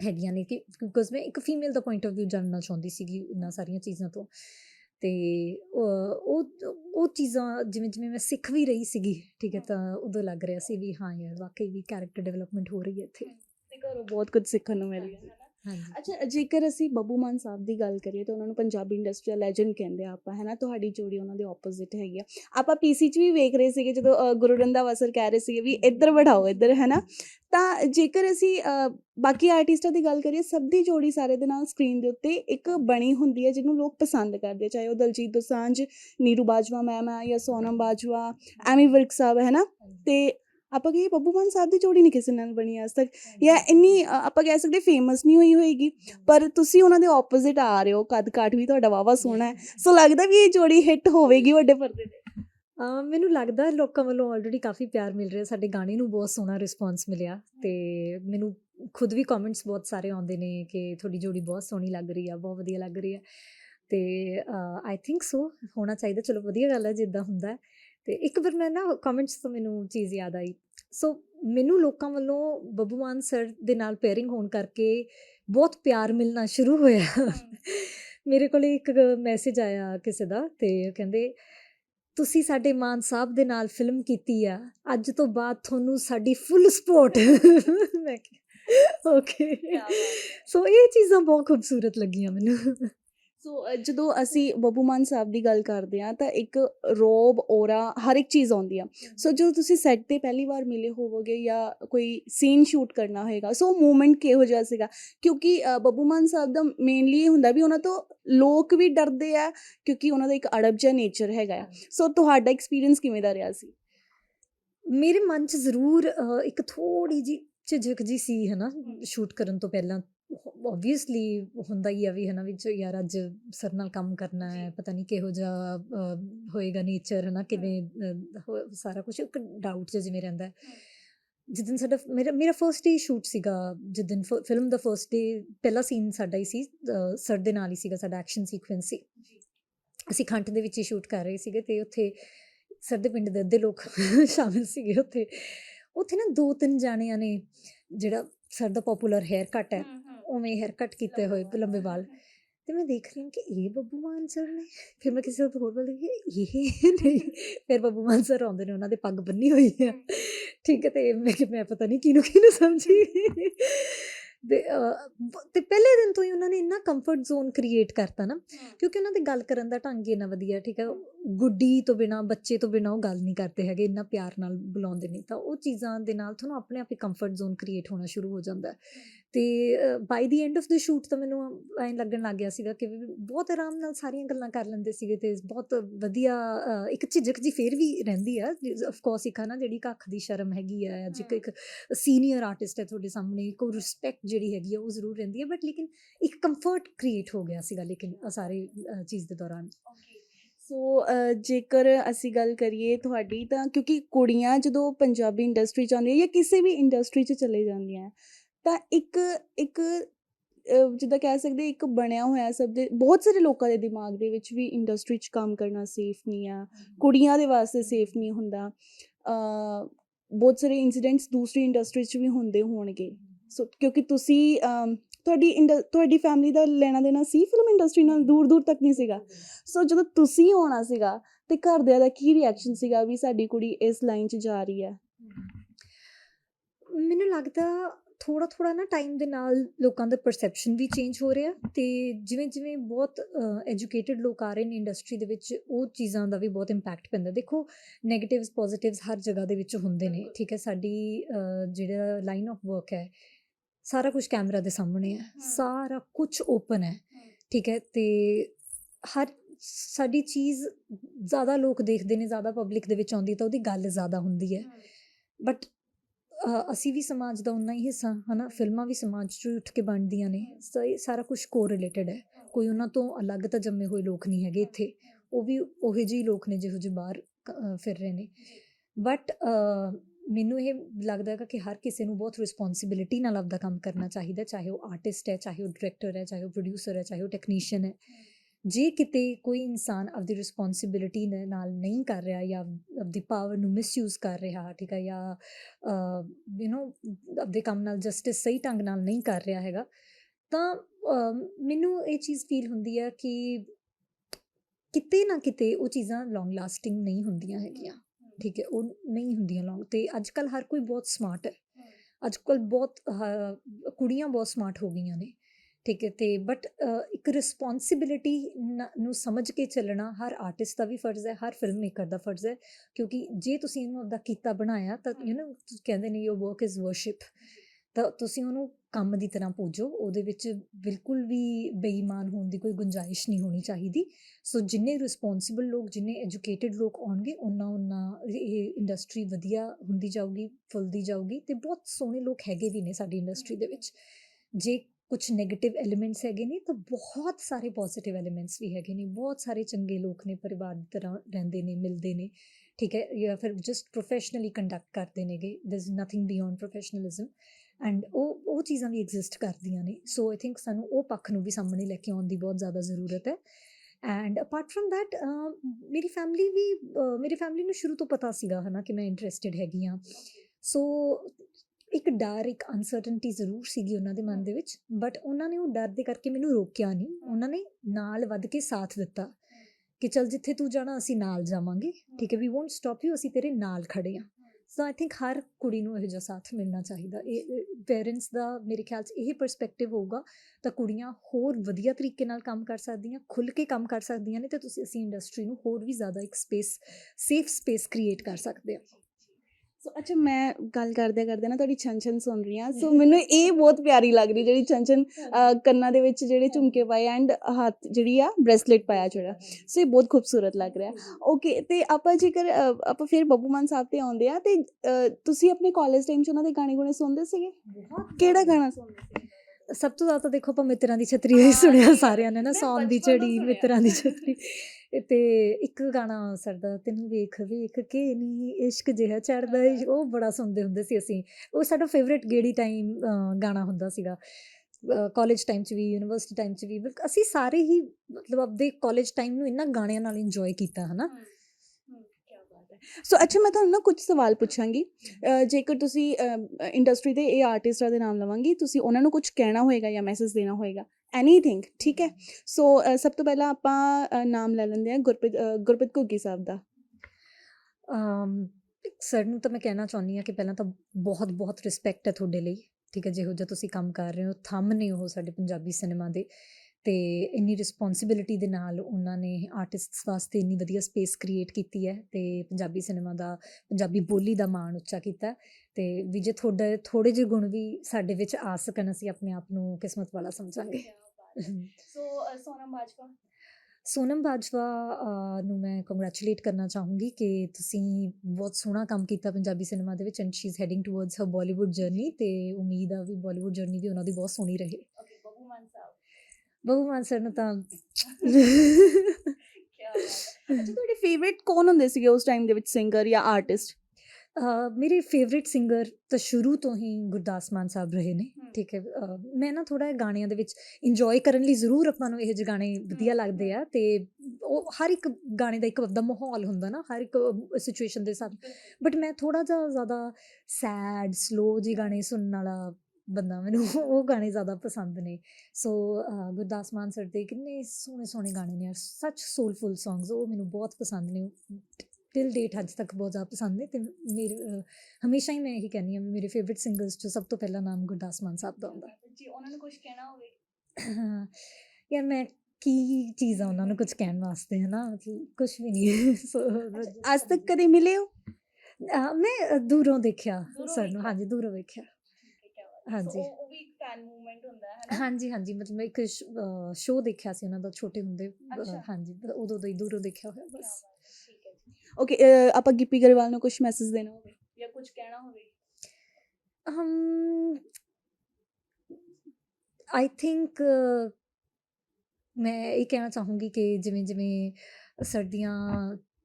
ਹੈਗੀਆਂ ਨੇ ਕਿ ਬਿਕੋਜ਼ ਮੈਂ ਇੱਕ ਫੀਮੇਲ ਦਾ ਪੁਆਇੰਟ ਆਫ View ਜਾਣਨਾ ਚਾਹੁੰਦੀ ਸੀਗੀ ਇਹਨਾਂ ਸਾਰੀਆਂ ਚੀਜ਼ਾਂ ਤੋਂ। ਤੇ ਉਹ ਉਹ ਚੀਜ਼ਾਂ ਜਿਵੇਂ ਜਿਵੇਂ ਮੈਂ ਸਿੱਖ ਵੀ ਰਹੀ ਸੀਗੀ, ਠੀਕ ਹੈ, ਤਾਂ ਉਦੋਂ ਲੱਗ ਰਿਹਾ ਸੀ ਵੀ ਹਾਂ ਯਾਰ, ਵਾਕਈ ਵੀ ਕੈਰੈਕਟਰ ਡਿਵੈਲਪਮੈਂਟ ਹੋ ਰਹੀ ਹੈ ਇੱਥੇ। ਤੇ ਘਰੋਂ ਬਹੁਤ ਕੁਝ ਸਿੱਖਣ ਨੂੰ ਮਿਲ ਗਿਆ। ਅੱਛਾ ਜੇਕਰ ਅਸੀਂ ਬੱਬੂ ਮਾਨ ਸਾਹਿਬ ਦੀ ਗੱਲ ਕਰੀਏ ਤਾਂ ਉਹਨਾਂ ਨੂੰ ਪੰਜਾਬੀ ਇੰਡਸਟਰੀ ਦਾ ਲੈਜੈਂਡ ਕਹਿੰਦੇ ਆ ਆਪਾਂ ਹੈ ਨਾ ਤੁਹਾਡੀ ਜੋੜੀ ਉਹਨਾਂ ਦੇ ਆਪੋਜ਼ਿਟ ਹੈਗੀ ਆ। ਆਪਾਂ ਪੀਸੀ 'ਚ ਵੀ ਵੇਖ ਰਹੇ ਸੀਗੇ ਜਦੋਂ ਅ, ਗੁਰੂ ਰੰਧਾਵਾ ਸਰ ਕਹਿ ਰਹੇ ਸੀਗੇ ਵੀ ਇੱਧਰ ਬਿਠਾਓ ਇੱਧਰ ਹੈ ਨਾ ਤਾਂ ਜੇਕਰ ਅਸੀਂ ਅ, ਬਾਕੀ ਆਰਟਿਸਟਾਂ ਦੀ ਗੱਲ ਕਰੀਏ ਸਭ ਦੀ ਜੋੜੀ ਸਾਰੇ ਦੇ ਨਾਲ ਸਕਰੀਨ ਦੇ ਉੱਤੇ ਇੱਕ ਬਣੀ ਹੁੰਦੀ ਹੈ ਜਿਹਨੂੰ ਲੋਕ ਪਸੰਦ ਕਰਦੇ ਆ, ਚਾਹੇ ਉਹ ਦਲਜੀਤ ਦੋਸਾਂਝ ਨੀਰੂ ਬਾਜਵਾ ਮੈਮ ਆ ਜਾਂ ਸੋਨਮ ਬਾਜਵਾ ਐਮੀ ਵਿਰਕ ਸਾਹਿਬ ਹੈ ਨਾ ਤੇ ਆਪਾਂ ਕਹੀਏ ਬੱਬੂ ਮਾਨ ਸਾਹਿਬ ਦੀ ਜੋੜੀ ਨਹੀਂ ਕਿਸੇ ਨਾਲ ਬਣੀ ਅੱਜ ਤੱਕ ਜਾਂ ਇੰਨੀ ਅ, ਆਪਾਂ ਕਹਿ ਸਕਦੇ ਫੇਮਸ ਨਹੀਂ ਹੋਈ ਹੋਏਗੀ ਪਰ ਤੁਸੀਂ ਉਹਨਾਂ ਦੇ ਆਪੋਜ਼ਿਟ ਆ ਰਹੇ ਹੋ ਕੱਦ ਕਾਠ ਵੀ ਤੁਹਾਡਾ ਵਾਵਾ ਸੋਹਣਾ ਹੈ। ਸੋ ਲੱਗਦਾ ਵੀ ਇਹ ਜੋੜੀ ਹਿੱਟ ਹੋਵੇਗੀ ਵੱਡੇ ਪਰਦੇ ਤੇ? ਅਹ ਮੈਨੂੰ ਲੱਗਦਾ ਲੋਕਾਂ ਵੱਲੋਂ ਆਲਰੇਡੀ ਕਾਫੀ ਪਿਆਰ ਮਿਲ ਰਿਹਾ ਸਾਡੇ ਗਾਣੇ ਨੂੰ ਬਹੁਤ ਸੋਹਣਾ ਰਿਸਪਾਂਸ ਮਿਲਿਆ ਤੇ ਮੈਨੂੰ ਖੁਦ ਵੀ ਕਮੈਂਟਸ ਬਹੁਤ ਸਾਰੇ ਆਉਂਦੇ ਨੇ ਕਿ ਤੁਹਾਡੀ ਜੋੜੀ ਬਹੁਤ ਸੋਹਣੀ ਲੱਗ ਰਹੀ ਆ ਬਹੁਤ ਵਧੀਆ ਲੱਗ ਰਹੀ ਆ ਤੇ ਆਈ ਥਿੰਕ ਸੋ ਹੋਣਾ ਚਾਹੀਦਾ ਚਲੋ ਵਧੀਆ ਗੱਲ ਹੈ ਜਿੱਦਾਂ ਹੁੰਦਾ ਹੈ। ਤੇ ਇੱਕ ਵਾਰ ਮੈਂ ਨਾ ਕਮੈਂਟਸ ਤੋਂ ਮੈਨੂੰ ਚੀਜ਼ ਯਾਦ ਆਈ। ਸੋ ਮੈਨੂੰ ਲੋਕਾਂ ਵੱਲੋਂ ਬੱਬੂ ਮਾਨ ਸਰ ਦੇ ਨਾਲ ਪੇਅਰਿੰਗ ਹੋਣ ਕਰਕੇ ਬਹੁਤ ਪਿਆਰ ਮਿਲਣਾ ਸ਼ੁਰੂ ਹੋਇਆ। ਮੇਰੇ ਕੋਲ ਇੱਕ ਮੈਸੇਜ ਆਇਆ ਕਿਸੇ ਦਾ ਤੇ ਉਹ ਕਹਿੰਦੇ ਤੁਸੀਂ ਸਾਡੇ ਮਾਨ ਸਾਹਿਬ ਦੇ ਨਾਲ ਫਿਲਮ ਕੀਤੀ ਆ। ਅੱਜ ਤੋਂ ਬਾਅਦ ਤੁਹਾਨੂੰ ਸਾਡੀ ਫੁੱਲ ਸਪੋਰਟ ਮੈਂ ਓਕੇ ਸੋ ਇਹ ਚੀਜ਼ਾਂ ਬਹੁਤ ਖੂਬਸੂਰਤ ਲੱਗੀਆਂ ਮੈਨੂੰ। ਸੋ ਅ, ਜਦੋਂ ਅਸੀਂ ਬੱਬੂ ਮਾਨ ਸਾਹਿਬ ਦੀ ਗੱਲ ਕਰਦੇ ਆ ਤਾਂ ਇੱਕ ਰੋਬ ਔਰਾ ਹਰ ਇੱਕ ਚੀਜ਼ ਆਉਂਦੀ ਆ। ਸੋ ਜਦੋਂ ਤੁਸੀਂ ਸੈੱਟ ਤੇ ਪਹਿਲੀ ਵਾਰ ਮਿਲੇ ਹੋਵੋਗੇ ਜਾਂ ਕੋਈ ਸੀਨ ਸ਼ੂਟ ਕਰਨਾ ਹੋਏਗਾ ਸੋ ਮੂਮੈਂਟ ਕਿਹੋ ਜਿਹਾ ਸੀਗਾ? ਕਿਉਂਕਿ ਅ, ਬੱਬੂ ਮਾਨ ਸਾਹਿਬ ਦਾ ਮੇਨਲੀ ਇਹ ਹੁੰਦਾ ਵੀ ਉਹਨਾਂ ਤੋਂ ਲੋਕ ਵੀ ਡਰਦੇ ਆ ਕਿਉਂਕਿ ਉਹਨਾਂ ਦਾ ਇੱਕ ਅੜਬ ਜਿਹਾ ਨੇਚਰ ਹੈਗਾ ਆ। ਸੋ ਤੁਹਾਡਾ ਐਕਸਪੀਰੀਅੰਸ ਕਿਵੇਂ ਦਾ ਰਿਹਾ ਸੀ? ਮੇਰੇ ਮਨ 'ਚ ਜ਼ਰੂਰ ਅ, ਇੱਕ ਥੋੜੀ ਜੀ ਝਿਜਕ ਜੀ ਸੀ ਹਨਾ ਸ਼ੂਟ ਕਰਨ ਤੋਂ ਪਹਿਲਾਂ। ਆਬਵੀਅਸਲੀ ਹੁੰਦਾ ਹੀ ਆ ਵੀ ਹਨਾ ਵਿੱਚ ਯਾਰ ਅੱਜ ਸਰ ਨਾਲ ਕੰਮ ਕਰਨਾ ਹੈ ਪਤਾ ਨਹੀਂ ਕਿਹੋ ਜਿਹਾ ਹੋਏਗਾ ਨੇਚਰ ਹਨਾ ਕਿਵੇਂ ਸਾਰਾ ਕੁਝ ਇੱਕ ਡਾਊਟ ਜਿਹਾ ਜਿਵੇਂ ਰਹਿੰਦਾ ਹੈ। ਜਿੱਦਨ ਸਾਡਾ ਮੇਰਾ ਮੇਰਾ ਫਰਸਟ ਡੇ ਸ਼ੂਟ ਸੀਗਾ ਜਿੱਦਨ ਫਿਲਮ ਦਾ ਫਰਸਟ ਡੇ ਪਹਿਲਾ ਸੀਨ ਸਾਡਾ ਹੀ ਸੀ ਸਰ ਦੇ ਨਾਲ ਹੀ ਸੀਗਾ ਸਾਡਾ ਐਕਸ਼ਨ ਸੀਕੁਐਂਸ ਸੀ। ਅਸੀਂ ਖੰਡ ਦੇ ਵਿੱਚ ਹੀ ਸ਼ੂਟ ਕਰ ਰਹੇ ਸੀਗੇ ਤੇ ਉੱਥੇ ਸਰ ਦੇ ਪਿੰਡ ਦੇ ਅੱਧੇ ਲੋਕ ਸ਼ਾਮਿਲ ਸੀਗੇ ਉੱਥੇ। ਉੱਥੇ ਨਾ ਦੋ ਤਿੰਨ ਜਾਣਿਆਂ ਨੇ ਜਿਹੜਾ ਸਰ ਦਾ ਪਪੂਲਰ ਹੈਅਰ ਕੱਟ ਹੈ। ਉਵੇਂ ਹੈਅਰ ਕੱਟ ਕੀਤੇ ਹੋਏ ਲੰਬੇ ਵਾਲ। ਤੇ ਮੈਂ ਦੇਖ ਰਹੀ ਹਾਂ ਕਿ ਇਹ ਬੱਬੂ ਮਾਨ ਸਰ ਨੇ ਫਿਰ ਮੈਂ ਕਿਸੇ ਤੋਂ ਹੋਰ ਬੋਲ ਰਹੀ ਕਿ ਇਹ ਨਹੀਂ। ਫਿਰ ਬੱਬੂ ਮਾਨ ਸਰ ਆਉਂਦੇ ਨੇ ਉਹਨਾਂ ਦੇ ਪੱਗ ਬੰਨੀ ਹੋਈ ਹੈ ਠੀਕ ਹੈ ਤੇ ਮੈਂ ਕਿ ਮੈਂ ਪਤਾ ਨਹੀਂ ਕਿਹਨੂੰ ਕਿਹਨੂੰ ਸਮਝੀ। ਤੇ ਪਹਿਲੇ ਦਿਨ ਤੋਂ ਹੀ ਉਹਨਾਂ ਨੇ ਇੰਨਾ ਕੰਫਰਟ ਜ਼ੋਨ ਕ੍ਰੀਏਟ ਕਰਤਾ ਨਾ ਕਿਉਂਕਿ ਉਹਨਾਂ ਦੇ ਗੱਲ ਕਰਨ ਦਾ ਢੰਗ ਹੀ ਇੰਨਾ ਵਧੀਆ ਠੀਕ ਹੈ। ਗੁੱਡੀ ਤੋਂ ਬਿਨਾ ਬੱਚੇ ਤੋਂ ਬਿਨਾ ਉਹ ਗੱਲ ਨਹੀਂ ਕਰਦੇ ਹੈਗੇ ਇੰਨਾ ਪਿਆਰ ਨਾਲ ਬੁਲਾਉਂਦੇ ਨੇ ਤਾਂ ਉਹ ਚੀਜ਼ਾਂ ਦੇ ਨਾਲ ਤੁਹਾਨੂੰ ਆਪਣੇ ਆਪ ਹੀ ਕੰਫਰਟ ਜ਼ੋਨ ਕ੍ਰੀਏਟ ਹੋਣਾ ਸ਼ੁਰੂ ਹੋ ਜਾਂਦਾ ਤੇ by the end of the shoot ਤਾਂ ਮੈਨੂੰ ਐਂ ਲੱਗਣ ਲੱਗ ਗਿਆ ਸੀਗਾ ਕਿ ਬਹੁਤ ਆਰਾਮ ਨਾਲ ਸਾਰੀਆਂ ਗੱਲਾਂ ਕਰ ਲੈਂਦੇ ਸੀਗੇ ਤੇ ਬਹੁਤ ਵਧੀਆ ਇੱਕ ਝਿਜਕ ਜੀ ਫੇਰ ਵੀ ਰਹਿੰਦੀ ਆ ਆਫ ਕੋਰਸ ਇੱਕ ਨਾ ਜਿਹੜੀ ਕੱਖ ਦੀ ਸ਼ਰਮ ਹੈਗੀ ਆ ਅੱਜ ਇੱਕ ਇੱਕ ਸੀਨੀਅਰ ਆਰਟਿਸਟ ਹੈ ਤੁਹਾਡੇ ਸਾਹਮਣੇ ਕੋਈ ਰਿਸਪੈਕਟ ਜਿਹੜੀ ਹੈਗੀ ਆ ਉਹ ਜ਼ਰੂਰ ਰਹਿੰਦੀ ਹੈ ਬਟ ਲੇਕਿਨ ਇੱਕ ਕੰਫਰਟ ਕ੍ਰੀਏਟ ਹੋ ਗਿਆ ਸੀਗਾ ਲੇਕਿਨ ਸਾਰੇ ਚੀਜ਼ ਦੇ ਦੌਰਾਨ। ਸੋ ਅ, ਜੇਕਰ ਅਸੀਂ ਗੱਲ ਕਰੀਏ ਤੁਹਾਡੀ ਤਾਂ ਕਿਉਂਕਿ ਕੁੜੀਆਂ ਜਦੋਂ ਪੰਜਾਬੀ ਇੰਡਸਟਰੀ ਚ ਆਉਂਦੀਆਂ ਜਾਂ ਕਿਸੇ ਵੀ ਇੰਡਸਟਰੀ ਚ ਚਲੇ ਜਾਂਦੀਆਂ ਤਾਂ ਇੱਕ ਇੱਕ ਅ, ਜਿੱਦਾਂ ਕਹਿ ਸਕਦੇ ਇੱਕ ਬਣਿਆ ਹੋਇਆ ਸਭ ਦੇ ਬਹੁਤ ਸਾਰੇ ਲੋਕਾਂ ਦੇ ਦਿਮਾਗ ਦੇ ਵਿੱਚ ਵੀ ਇੰਡਸਟਰੀ 'ਚ ਕੰਮ ਕਰਨਾ ਸੇਫ ਨਹੀਂ ਆ ਕੁੜੀਆਂ ਦੇ ਵਾਸਤੇ ਸੇਫ ਨਹੀਂ ਹੁੰਦਾ ਅ, ਬਹੁਤ ਸਾਰੇ ਇਨਸੀਡੈਂਟਸ ਦੂਸਰੀ ਇੰਡਸਟਰੀ 'ਚ ਵੀ ਹੁੰਦੇ ਹੋਣਗੇ। ਸੋ ਕਿਉਂਕਿ ਤੁਸੀਂ ਅਮ, ਤੁਹਾਡੀ ਇੰਡ- ਤੁਹਾਡੀ ਫੈਮਿਲੀ ਦਾ ਲੈਣਾ ਦੇਣਾ ਸੀ ਫਿਲਮ ਇੰਡਸਟਰੀ ਨਾਲ ਦੂਰ ਦੂਰ ਤੱਕ ਨਹੀਂ ਸੀਗਾ। ਸੋ ਜਦੋਂ ਤੁਸੀਂ ਆਉਣਾ ਸੀਗਾ ਤੇ ਘਰਦਿਆਂ ਦਾ ਕੀ ਰਿਐਕਸ਼ਨ ਸੀਗਾ ਵੀ ਸਾਡੀ ਕੁੜੀ ਇਸ ਲਾਈਨ 'ਚ ਜਾ ਰਹੀ ਹੈ? ਮੈਨੂੰ ਲੱਗਦਾ ਥੋੜਾ ਥੋੜਾ ਨਾ ਟਾਈਮ ਦੇ ਨਾਲ ਲੋਕਾਂ ਦਾ ਪਰਸੈਪਸ਼ਨ ਵੀ ਚੇਂਜ ਹੋ ਰਿਹਾ ਤੇ ਜਿਵੇਂ ਜਿਵੇਂ ਬਹੁਤ ਐਜੂਕੇਟਿਡ ਲੋਕ ਆ ਰਹੇ ਨੇ ਇੰਡਸਟਰੀ ਦੇ ਵਿੱਚ ਉਹ ਚੀਜ਼ਾਂ ਦਾ ਵੀ ਬਹੁਤ ਇੰਪੈਕਟ ਪੈਂਦਾ। ਦੇਖੋ 네ਗੇਟਿਵਸ ਪੋਜ਼ਿਟਿਵਸ ਹਰ ਜਗ੍ਹਾ ਦੇ ਵਿੱਚ ਹੁੰਦੇ ਨੇ ਠੀਕ ਹੈ? ਸਾਡੀ ਅ, ਜਿਹੜਾ ਲਾਈਨ ਆਫ ਵਰਕ ਹੈ ਸਾਰਾ ਕੁਝ ਕੈਮਰਾ ਦੇ ਸਾਹਮਣੇ ਹੈ ਸਾਰਾ ਕੁਝ ਓਪਨ ਹੈ ਠੀਕ ਹੈ ਤੇ ਹਰ ਸਾਡੀ ਚੀਜ਼ ਜ਼ਿਆਦਾ ਲੋਕ ਦੇਖਦੇ ਨੇ ਜ਼ਿਆਦਾ ਪਬਲਿਕ ਦੇ ਵਿੱਚ ਆਉਂਦੀ ਤਾਂ ਉਹਦੀ ਗੱਲ ਜ਼ਿਆਦਾ ਹੁੰਦੀ ਹੈ। ਬਟ ਅਸੀਂ ਵੀ ਸਮਾਜ ਦਾ ਉਨਾ ਹੀ ਹਿੱਸਾ ਹਨਾ ਫਿਲਮਾਂ ਵੀ ਸਮਾਜ 'ਚੋਂ ਉੱਠ ਕੇ ਬਣਦੀਆਂ ਨੇ ਸਾਰਾ ਕੁਝ ਕੋਰਿਲੇਟਡ ਹੈ। ਕੋਈ ਉਹਨਾਂ ਤੋਂ ਅਲੱਗ ਤਾਂ ਜੰਮੇ ਹੋਏ ਲੋਕ ਨਹੀਂ ਹੈਗੇ ਇੱਥੇ ਉਹ ਵੀ ਉਹੇ ਜਿਹੇ ਲੋਕ ਨੇ ਜਿਹੋ ਜਿਹੇ ਬਾਹਰ ਕ- ਫਿਰ ਰਹੇ ਨੇ। ਬਟ ਮੈਨੂੰ ਇਹ ਲੱਗਦਾ ਹੈਗਾ ਕਿ ਹਰ ਕਿਸੇ ਨੂੰ ਬਹੁਤ ਰਿਸਪੌਂਸਿਬਿਲਿਟੀ ਨਾਲ ਆਪਦਾ ਕੰਮ ਕਰਨਾ ਚਾਹੀਦਾ ਚਾਹੇ ਉਹ ਆਰਟਿਸਟ ਹੈ, ਚਾਹੇ ਉਹ ਡਾਇਰੈਕਟਰ ਹੈ, ਚਾਹੇ ਉਹ ਪ੍ਰੋਡਿਊਸਰ ਹੈ, ਚਾਹੇ ਉਹ ਟੈਕਨੀਸ਼ੀਅਨ ਹੈ। ਜੇ ਕਿਤੇ ਕੋਈ ਇਨਸਾਨ ਆਪਦੀ ਰਿਸਪੌਂਸਿਬਿਲਿਟੀ ਨਾਲ ਨਹੀਂ ਕਰ ਰਿਹਾ ਜਾਂ ਆਪਦੀ ਪਾਵਰ ਨੂੰ ਮਿਸਯੂਜ਼ ਕਰ ਰਿਹਾ, ਠੀਕ ਹੈ, ਜਾਂ ਯੂ نو ਆਪਦੇ ਕੰਮ ਨਾਲ ਜਸਟਿਸ ਸਹੀ ਢੰਗ ਨਾਲ ਨਹੀਂ ਕਰ ਰਿਹਾ ਹੈਗਾ, ਤਾਂ ਮੈਨੂੰ ਇਹ ਚੀਜ਼ ਫੀਲ ਹੁੰਦੀ ਆ ਕਿ ਕਿਤੇ ਨਾ ਕਿਤੇ ਉਹ ਚੀਜ਼ਾਂ ਲੌਂਗ ਲਾਸਟਿੰਗ ਨਹੀਂ ਹੁੰਦੀਆਂ ਹੈਗੀਆਂ। ਠੀਕ ਹੈ ਉਹ ਨਹੀਂ ਹੁੰਦੀਆਂ ਲੌਂਗ ਤੇ ਅੱਜ ਕੱਲ ਹਰ ਕੋਈ ਬਹੁਤ ਸਮਾਰਟ ਹੈ। ਅੱਜ ਕੱਲ ਬਹੁਤ ਕੁੜੀਆਂ ਬਹੁਤ ਸਮਾਰਟ ਹੋ ਗਈਆਂ ਨੇ ਠੀਕ ਹੈ ਤੇ ਬਟ ਇੱਕ ਰਿਸਪੌਂਸਿਬਿਲਿਟੀ ਨੂੰ ਸਮਝ ਕੇ ਚੱਲਣਾ ਹਰ ਆਰਟਿਸਟ ਦਾ ਵੀ ਫਰਜ਼ ਹੈ ਹਰ ਫਿਲਮ ਮੇਕਰ ਦਾ ਫਰਜ਼ ਹੈ ਕਿਉਂਕਿ ਜੇ ਤੁਸੀਂ ਇਹਨੂੰ ਆਪਦਾ ਕੀਤਾ ਬਣਾਇਆ ਤਾਂ ਯੂ نو ਕਹਿੰਦੇ ਨੇ ਯੋਰ ਵਰਕ ਇਜ਼ ਵਰਸ਼ਿਪ ਤਾਂ ਤੁਸੀਂ ਉਹਨੂੰ ਕੰਮ ਦੀ ਤਰ੍ਹਾਂ ਪੂਜੋ, ਉਹਦੇ ਵਿੱਚ ਬਿਲਕੁਲ ਵੀ ਬੇਈਮਾਨ ਹੋਣ ਦੀ ਕੋਈ ਗੁੰਜਾਇਸ਼ ਨਹੀਂ ਹੋਣੀ ਚਾਹੀਦੀ। ਸੋ ਜਿੰਨੇ ਰਿਸਪੌਂਸਿਬਲ ਲੋਕ, ਜਿੰਨੇ ਐਜੂਕੇਟਿਡ ਲੋਕ ਆਉਣਗੇ, ਉਹਨਾਂ ਉਹਨਾਂ ਇਹ ਇੰਡਸਟਰੀ ਵਧੀਆ ਹੁੰਦੀ ਜਾਊਗੀ, ਫੁੱਲਦੀ ਜਾਊਗੀ ਤੇ ਬਹੁਤ ਸੋਹਣੇ ਲੋਕ ਹੈਗੇ ਵੀ ਨੇ ਸਾਡੀ ਇੰਡਸਟਰੀ ਦੇ ਵਿੱਚ। ਜੇ ਕੁਝ 네ਗੇਟਿਵ ਐਲੀਮੈਂਟਸ ਹੈਗੇ ਨੇ, ਤਾਂ ਬਹੁਤ ਸਾਰੇ ਪੋਜ਼ਿਟਿਵ ਐਲੀਮੈਂਟਸ ਵੀ ਹੈਗੇ ਨੇ। ਬਹੁਤ ਸਾਰੇ ਚੰਗੇ ਲੋਕ ਨੇ, ਪਰਿਵਾਰ ਦੀ ਤਰ੍ਹਾਂ ਰਹਿੰਦੇ ਨੇ, ਮਿਲਦੇ ਨੇ। ਠੀਕ ਹੈ, ਜਾਂ ਫਿਰ ਜਸਟ ਪ੍ਰੋਫੈਸ਼ਨਲੀ ਕੰਡਕਟ ਕਰਦੇ ਨੇਗੇ। There is nothing beyond professionalism and ਉਹ ਉਹ ਚੀਜ਼ਾਂ ਵੀ ਐਗਜ਼ਿਸਟ ਕਰਦੀਆਂ ਨੇ। ਸੋ ਆਈ ਥਿੰਕ ਸਾਨੂੰ ਉਹ ਪੱਖ ਨੂੰ ਵੀ ਸਾਹਮਣੇ ਲੈ ਕੇ ਆਉਣ ਦੀ ਬਹੁਤ ਜ਼ਿਆਦਾ ਜ਼ਰੂਰਤ ਹੈ। ਐਂਡ ਅਪਾਰਟ ਫਰਮ ਥੈਟ ਮੇਰੀ ਫੈਮਿਲੀ ਵੀ ਮੇਰੀ ਫੈਮਿਲੀ ਨੂੰ ਸ਼ੁਰੂ ਤੋਂ ਪਤਾ ਸੀਗਾ ਹਨਾ ਕਿ ਮੈਂ ਇੰਟਰਸਟਿਡ ਹੈਗੀ ਆ ਸੋ ਇੱਕ ਡਰ ਇੱਕ ਅਨਸਰਟਨਟੀ ਜ਼ਰੂਰ ਸੀਗੀ ਉਹਨਾਂ ਦੇ ਮਨ ਦੇ ਵਿੱਚ। ਬਟ ਉਹਨਾਂ ਨੇ ਉਹ ਡਰ ਦੇ ਕਰਕੇ ਮੈਨੂੰ ਰੋਕਿਆ ਨਹੀਂ। ਉਹਨਾਂ ਨੇ ਨਾਲ ਵੱਧ ਕੇ ਸਾਥ ਦਿੱਤਾ ਕਿ ਚਲ ਜਿੱਥੇ ਤੂੰ ਜਾਣਾ ਅਸੀਂ ਨਾਲ ਜਾਵਾਂਗੇ। ਠੀਕ ਹੈ ਵੀ ਵੋਂਟ ਸਟਾਪ ਯੂ ਅਸੀਂ ਤੇਰੇ ਨਾਲ ਖੜੇ ਆ ਸੋ ਆਈ ਥਿੰਕ ਹਰ ਕੁੜੀ ਨੂੰ ਇਹੋ ਜਿਹਾ ਸਾਥ ਮਿਲਣਾ ਚਾਹੀਦਾ। ਇਹ ਪੇਰੈਂਟਸ ਦਾ ਮੇਰੇ ਖਿਆਲ 'ਚ ਇਹ ਪਰਸਪੈਕਟਿਵ ਹੋਊਗਾ ਤਾਂ ਕੁੜੀਆਂ ਹੋਰ ਵਧੀਆ ਤਰੀਕੇ ਨਾਲ ਕੰਮ ਕਰ ਸਕਦੀਆਂ ਖੁੱਲ ਕੇ ਕੰਮ ਕਰ ਸਕਦੀਆਂ ਨੇ ਤੇ ਤੁਸੀਂ ਅਸੀਂ ਇੰਡਸਟਰੀ ਨੂੰ ਹੋਰ ਵੀ ਜ਼ਿਆਦਾ ਇੱਕ ਸਪੇਸ ਸੇਫ ਸਪੇਸ ਕ੍ਰੀਏਟ ਕਰ ਸਕਦੇ ਹਾਂ। ਸੋ ਅੱਛਾ ਮੈਂ ਗੱਲ ਕਰਦੇ ਕਰਦੇ ਨਾ ਤੁਹਾਡੀ ਛਨ ਛਨ ਸੁਣ ਰਹੀ ਹਾਂ। ਸੋ ਮੈਨੂੰ ਇਹ ਬਹੁਤ ਪਿਆਰੀ ਲੱਗ ਰਹੀ ਜਿਹੜੀ ਛਨ ਛਨ ਅ, ਕੰਨਾਂ ਦੇ ਵਿੱਚ ਜਿਹੜੇ ਝੁਮਕੇ ਪਾਏ ਐਂਡ ਹੱਥ ਜਿਹੜੀ ਆ ਬ੍ਰੈਸਲੇਟ ਪਾਇਆ ਜਿਹੜਾ। ਸੋ ਇਹ ਬਹੁਤ ਖੂਬਸੂਰਤ ਲੱਗ ਰਿਹਾ। ਓਕੇ ਤੇ ਆਪਾਂ ਜੇਕਰ ਆਪਾਂ ਫਿਰ ਬੱਬੂ ਮਾਨ ਸਾਹਿਬ ਤੇ ਆਉਂਦੇ ਆ ਤੇ ਤੁਸੀਂ ਆਪਣੇ ਕਾਲਜ ਟਾਈਮ 'ਚ ਉਹਨਾਂ ਦੇ ਗਾਣੇ ਗੁਣੇ ਸੁਣਦੇ ਸੀਗੇ? ਕਿਹੜਾ ਗਾਣਾ ਸੁਣਦੇ ਸੀ ਸਭ ਤੋਂ ਜ਼ਿਆਦਾ ਦੇਖੋ ਆਪਾਂ ਮਿੱਤਰਾਂ ਦੀ ਛਤਰੀ ਹੀ ਸੁਣਿਆ ਸਾਰਿਆਂ ਨੇ ਨਾ ਸੌਣ ਦੀ ਝੜੀ। ਮਿੱਤਰਾਂ ਦੀ ਛਤਰੀ। ਤੇ ਇੱਕ ਗਾਣਾ ਸਰਦਾ ਤੈਨੂੰ ਵੇਖ ਵੇਖ ਕੇ ਨੀ ਇਸ਼ਕ ਜਿਹਾ ਚੜਦਾ ਉਹ ਬੜਾ ਸੁਣਦੇ ਹੁੰਦੇ ਸੀ ਅਸੀਂ। ਉਹ ਸਾਡਾ ਫੇਵਰਿਟ ਗੇੜੀ ਟਾਈਮ ਗਾਣਾ ਹੁੰਦਾ ਸੀਗਾ। ਕਾਲਜ ਟਾਈਮ 'ਚ ਵੀ ਯੂਨੀਵਰਸਿਟੀ ਟਾਈਮ 'ਚ ਵੀ ਅਸੀਂ ਸਾਰੇ ਹੀ ਮਤਲਬ ਆਪਦੇ ਕਾਲਜ ਟਾਈਮ ਨੂੰ ਇਹਨਾਂ ਗਾਣਿਆਂ ਨਾਲ ਇੰਜੋਏ ਕੀਤਾ ਹਨਾ? ਸੋ ਅੱਛਾ ਮੈਂ ਤੁਹਾਨੂੰ ਨਾ ਕੁਝ ਸਵਾਲ ਪੁੱਛਾਂਗੀ। ਜੇਕਰ ਤੁਸੀਂ ਇੰਡਸਟਰੀ ਦੇ ਇਹ ਆਰਟਿਸਟਾਂ ਦੇ ਨਾਮ ਲਵਾਂਗੀ ਤੁਸੀਂ ਉਹਨਾਂ ਨੂੰ ਕੁਝ ਕਹਿਣਾ ਹੋਏਗਾ ਜਾਂ ਮੈਸੇਜ ਦੇਣਾ ਹੋਏਗਾ? ਐਨੀਥਿੰਗ ਠੀਕ ਹੈ ਸੋ ਸਭ ਤੋਂ ਪਹਿਲਾਂ ਆਪਾਂ ਨਾਮ ਲੈ ਲੈਂਦੇ ਹਾਂ ਗੁਰਪ੍ਰੀਤ ਗੁਰਪ੍ਰੀਤ ਘੁੱਗੀ ਸਾਹਿਬ ਦਾ ਸਰ ਨੂੰ ਤਾਂ ਮੈਂ ਕਹਿਣਾ ਚਾਹੁੰਦੀ ਹਾਂ ਕਿ ਪਹਿਲਾਂ ਤਾਂ ਬਹੁਤ ਬਹੁਤ ਰਿਸਪੈਕਟ ਹੈ ਤੁਹਾਡੇ ਲਈ ਠੀਕ ਹੈ ਜਿਹੋ ਜਿਹਾ ਤੁਸੀਂ ਕੰਮ ਕਰ ਰਹੇ ਹੋ ਥੰਮ ਨੇ ਉਹ ਸਾਡੇ ਪੰਜਾਬੀ ਸਿਨੇਮਾ ਦੇ ਤੇ ਇੰਨੀ ਰਿਸਪੌਂਸਿਬਿਲਿਟੀ ਦੇ ਨਾਲ ਉਹਨਾਂ ਨੇ ਆਰਟਿਸਟਸ ਵਾਸਤੇ ਇੰਨੀ ਵਧੀਆ ਸਪੇਸ ਕ੍ਰੀਏਟ ਕੀਤੀ ਹੈ ਤੇ ਪੰਜਾਬੀ ਸਿਨੇਮਾ ਦਾ ਪੰਜਾਬੀ ਬੋਲੀ ਦਾ ਮਾਣ ਉੱਚਾ ਕੀਤਾ ਹੈ। ਤੇ ਵੀ ਜੇ ਤੁਹਾਡੇ ਥੋੜੇ ਜਿਹੇ ਗੁਣ ਵੀ ਸਾਡੇ ਵਿੱਚ ਆ ਸਕਣ ਅਸੀਂ ਆਪਣੇ ਆਪ ਨੂੰ ਕਿਸਮਤ ਵਾਲਾ ਸਮਝਾਂਗੇ ਸੋ ਸੋਨਮ ਬਾਜਵਾ ਸੋਨਮ ਬਾਜਵਾ ਅ, ਨੂੰ ਮੈਂ ਕੰਗ੍ਰੈਚੁਲੇਟ ਕਰਨਾ ਚਾਹੂੰਗੀ ਕਿ ਤੁਸੀਂ ਬਹੁਤ ਸੋਹਣਾ ਕੰਮ ਕੀਤਾ ਪੰਜਾਬੀ ਸਿਨੇਮਾ ਦੇ ਵਿੱਚ and she is heading towards her Bollywood journey ਤੇ ਉਮੀਦ ਆ ਵੀ ਬਾਲੀਵੁੱਡ ਜਰਨੀ ਵੀ ਉਹਨਾਂ ਦੀ ਬਹੁਤ ਸੋਹਣੀ ਰਹੇ। ਓਕੇ ਬੱਬੂ ਮਾਨ ਸਾਹਿਬ ਬਹੁ ਮਾਨ ਸਰ ਨੂੰ ਤਾਂ ਅੱਛਾ ਤੁਹਾਡੇ ਫੇਵਰਿਟ ਕੌਣ ਹੁੰਦੇ ਸੀਗੇ ਉਸ ਟਾਈਮ ਦੇ ਵਿੱਚ ਸਿੰਗਰ ਜਾਂ ਆਰਟਿਸਟ ਮੇਰੇ ਫੇਵਰਿਟ ਸਿੰਗਰ ਤਾਂ ਸ਼ੁਰੂ ਤੋਂ ਹੀ ਗੁਰਦਾਸ ਮਾਨ ਸਾਹਿਬ ਰਹੇ ਨੇ ਠੀਕ ਹੈ ਮੈਂ ਨਾ ਥੋੜਾ ਗਾਣਿਆਂ ਦੇ ਵਿੱਚ ਇੰਜੋਏ ਕਰਨ ਲਈ ਜ਼ਰੂਰ ਆਪਾਂ ਨੂੰ ਇਹ ਜਿਹੇ ਗਾਣੇ ਵਧੀਆ ਲੱਗਦੇ ਆ ਤੇ ਉਹ ਹਰ ਇੱਕ ਗਾਣੇ ਦਾ ਇੱਕ ਆਪਦਾ ਮਾਹੌਲ ਹੁੰਦਾ ਨਾ ਹਰ ਇੱਕ ਸਿਚੁਏਸ਼ਨ ਦੇ ਹਿਸਾਬ ਬਟ ਮੈਂ ਥੋੜਾ ਜਿਹਾ ਜ਼ਿਆਦਾ ਸੈਡ ਸਲੋ ਜਿਹੇ ਗਾਣੇ ਸੁਣਨ ਵਾਲਾ ਬੰਦਾ ਮੈਨੂੰ ਉਹ ਗਾਣੇ ਜ਼ਿਆਦਾ ਪਸੰਦ ਨੇ। ਸੋ ਗੁਰਦਾਸ ਮਾਨ ਸਰ ਦੇ ਕਿੰਨੇ ਸੋਹਣੇ ਸੋਹਣੇ ਗਾਣੇ ਨੇ ਸੱਚ ਸੋਲਫੁਲ ਸੌਂਗਸ ਉਹ ਮੈਨੂੰ ਬਹੁਤ ਪਸੰਦ ਨੇ। ਟਿਲ ਡੇਟ ਅੱਜ ਤੱਕ ਬਹੁਤ ਜ਼ਿਆਦਾ ਪਸੰਦ ਨੇ ਤੇ ਮੇਰੇ ਹਮੇਸ਼ਾ ਹੀ ਮੈਂ ਇਹੀ ਕਹਿੰਦੀ ਹਾਂ ਮੇਰੇ ਫੇਵਰਿਟ ਸਿੰਗਰਸ ਚੋਂ ਸਭ ਤੋਂ ਪਹਿਲਾ ਨਾਮ ਗੁਰਦਾਸ ਮਾਨ ਸਾਹਿਬ ਦਾ ਆਉਂਦਾ ਜੀ ਉਹਨਾਂ ਨੂੰ ਕੁਝ ਕਹਿਣਾ ਹੋਵੇ। ਯਾਰ ਮੈਂ ਕੀ ਚੀਜ਼ ਆ ਉਹਨਾਂ ਨੂੰ ਕੁਝ ਕਹਿਣ ਵਾਸਤੇ ਹੈ ਨਾ ਕੁਝ ਵੀ ਨਹੀਂ। ਅੱਜ ਤੱਕ ਕਦੇ ਮਿਲੇ ਹੋ? ਮੈਂ ਦੂਰੋਂ ਦੇਖਿਆ ਸਰ ਨੂੰ। ਹਾਂਜੀ ਦੂਰੋਂ ਵੇਖਿਆ। ਹਾਂਜੀ। ਉਹ ਵੀ ਇੱਕ ਫੈਨ ਮੂਵਮੈਂਟ ਹੁੰਦਾ ਹੈ ਹਾਂਜੀ ਹਾਂਜੀ ਮਤਲਬ ਮੈਂ ਇੱਕ ਸ਼ੋਅ ਦੇਖਿਆ ਸੀ ਉਹਨਾਂ ਦਾ ਛੋਟੇ ਹੁੰਦੇ। ਹਾਂਜੀ ਉਦੋਂ ਤੋਂ ਹੀ ਦੂਰੋਂ ਦੇਖਿਆ ਹੋਇਆ ਬਸ। ਓਕੇ ਆਪਾਂ ਗਿੱਪੀ ਗਰੇਵਾਲ ਨੂੰ ਕੁਝ ਮੈਸੇਜ ਦੇਣਾ ਹੋਵੇ ਜਾਂ ਕੁਝ ਕਹਿਣਾ ਹੋਵੇ। um ਆਈ ਥਿੰਕ ਮੈਂ ਇਹ ਕਹਿਣਾ ਚਾਹੂੰਗੀ ਕਿ ਜਿਵੇਂ ਜਿਵੇਂ ਸਰਦੀਆਂ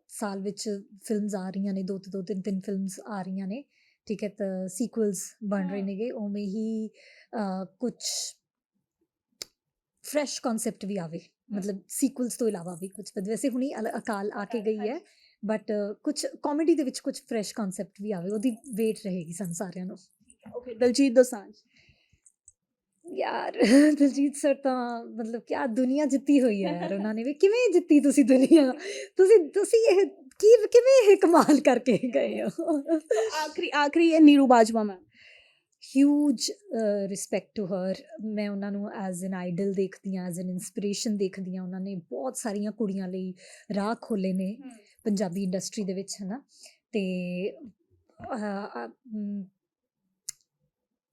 ਸਾਲ ਵਿੱਚ ਫਿਲਮਸ ਆ ਰਹੀਆਂ ਨੇ ਦੋ ਤੋਂ ਦੋ ਤਿੰਨ ਤਿੰਨ ਫਿਲਮਸ ਆ ਰਹੀਆਂ ਨੇ ਠੀਕ ਹੈ ਤਾਂ ਸੀਕੁਅਲਸ ਬਣ ਰਹੇ। ਨੇਗੇ ਉਵੇਂ ਹੀ ਕੁਝ ਫਰੈਸ਼ ਕਨਸੈਪਟ ਵੀ ਆਵੇ ਮਤਲਬ ਸੀਕੁਅਲਸ ਤੋਂ ਇਲਾਵਾ ਵੀ ਕੁਝ ਵੈਸੇ ਹੁਣੀ ਅਕਾਲ ਆ ਕੇ ਗਈ ਹੈ। ਬਟ ਕੁਝ ਕਾਮੇਡੀ ਦੇ ਵਿੱਚ ਕੁਝ ਫਰੈਸ਼ ਕਨਸੈਪਟ ਵੀ ਆਵੇ ਉਹਦੀ ਵੇਟ ਰਹੇਗੀ ਸਾਨੂੰ ਸਾਰਿਆਂ ਨੂੰ। ਓਕੇ ਦਲਜੀਤ ਦੋਸਾਂਝ। ਯਾਰ ਦਲਜੀਤ ਸਰ ਤਾਂ ਮਤਲਬ ਕਿਆ ਦੁਨੀਆ ਜਿੱਤੀ ਹੋਈ ਹੈ ਯਾਰ ਉਹਨਾਂ ਨੇ ਵੀ। ਕਿਵੇਂ ਜਿੱਤੀ ਤੁਸੀਂ ਦੁਨੀਆ? ਤੁਸੀਂ ਤੁਸੀਂ ਇਹ ਕੀ ਕਿਵੇਂ ਇਹ ਕਮਾਲ ਕਰਕੇ ਗਏ ਹੋ? ਆਖਰੀ ਆਖਰੀ ਹੈ Neeru Bajwa ma'am huge respect to her ਮੈਂ ਉਹਨਾਂ ਨੂੰ ਐਜ਼ ਐਨ ਆਈਡਲ ਦੇਖਦੀ ਹਾਂ ਐਜ਼ ਐਨ ਇਨਸਪੀਰੇਸ਼ਨ ਦੇਖਦੀ ਹਾਂ। ਉਹਨਾਂ ਨੇ ਬਹੁਤ ਸਾਰੀਆਂ ਕੁੜੀਆਂ ਲਈ ਰਾਹ ਖੋਲੇ ਨੇ। ਪੰਜਾਬੀ ਇੰਡਸਟਰੀ ਦੇ ਵਿੱਚ ਹਨਾ? ਤੇ ਅਹ,